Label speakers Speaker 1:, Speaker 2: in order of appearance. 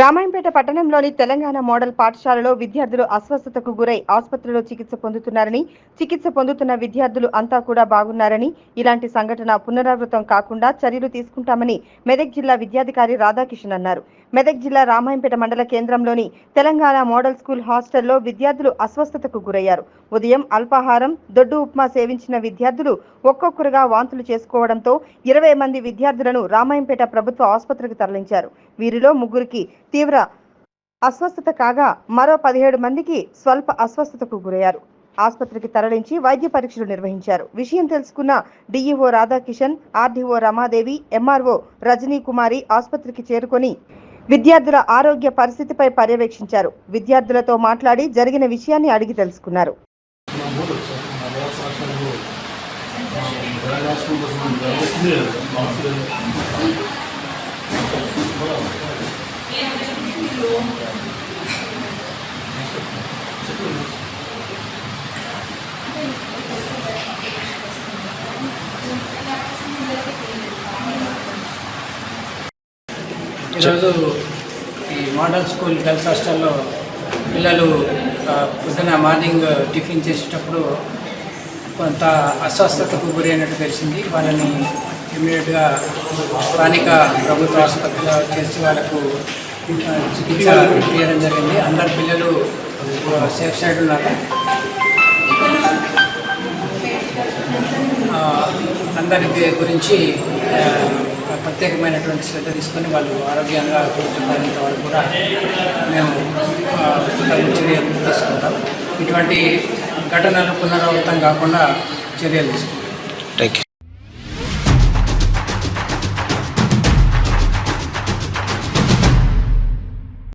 Speaker 1: రామాయంపేట పట్టణంలోని తెలంగాణ మోడల్ పాఠశాలలో విద్యార్థులు అస్వస్థతకు గురై ఆసుపత్రిలో చికిత్స పొందుతున్నారని చికిత్స పొందుతున్న విద్యార్థులు అంతా కూడా బాగున్నారని ఇలాంటి సంఘటన పునరావృతం కాకుండా చర్యలు తీసుకుంటామని మెదక్ జిల్లా విద్యాధికారి రాధాకిషన్ అన్నారు. మెదక్ జిల్లా రామాయంపేట మండల కేంద్రంలోని తెలంగాణ మోడల్ స్కూల్ హాస్టల్లో విద్యార్థులు అస్వస్థతకు గురయ్యారు. ఉదయం అల్పాహారం దొడ్డు ఉప్మా సేవించిన విద్యార్థులు ఒక్కొక్కరుగా వాంతులు చేసుకోవడంతో ఇరవై మంది విద్యార్థులను రామాయంపేట ప్రభుత్వ ఆసుపత్రికి తరలించారు. వీరిలో ముగ్గురికి తీవ్ర అస్వస్థత కాగా మరో పదిహేడు మందికి స్వల్ప అస్వస్థతకు గురయ్యారు. ఆసుపత్రికి తరలించి వైద్య పరీక్షలు నిర్వహించారు. విషయం తెలుసుకున్న DEO Radhakishan RDO Ramadevi MRO Rajani Kumari ఆసుపత్రికి చేరుకొని విద్యార్థుల ఆరోగ్య పరిస్థితిపై పర్యవేక్షించారు. విద్యార్థులతో మాట్లాడి జరిగిన విషయాన్ని అడిగి తెలుసుకున్నారు.
Speaker 2: ఈరోజు ఈ మోడల్ స్కూల్ గర్ల్స్ హాస్టల్లో పిల్లలు పొద్దున మార్నింగ్ టిఫిన్ చేసేటప్పుడు కొంత అస్వస్థతకు గురైనట్టు తెలిసింది. వాళ్ళని ఇమీడియట్గా స్థానిక ప్రభుత్వ ఆసుపత్రిలో చేసి వాళ్ళకు చికిత్స చేయడం జరిగింది. అందరు పిల్లలు సేఫ్ సైడ్ ఉన్నారు. అందరి గురించి ప్రత్యేకమైనటువంటి శ్రద్ధ తీసుకొని వాళ్ళు ఆరోగ్యంగా కూర్చున్నంత వరకు కూడా మేము తగు చర్యలు తీసుకుంటాం. ఇటువంటి ఘటనలు పునరావృతం కాకుండా చర్యలు తీసుకుంటాం.
Speaker 3: Thank you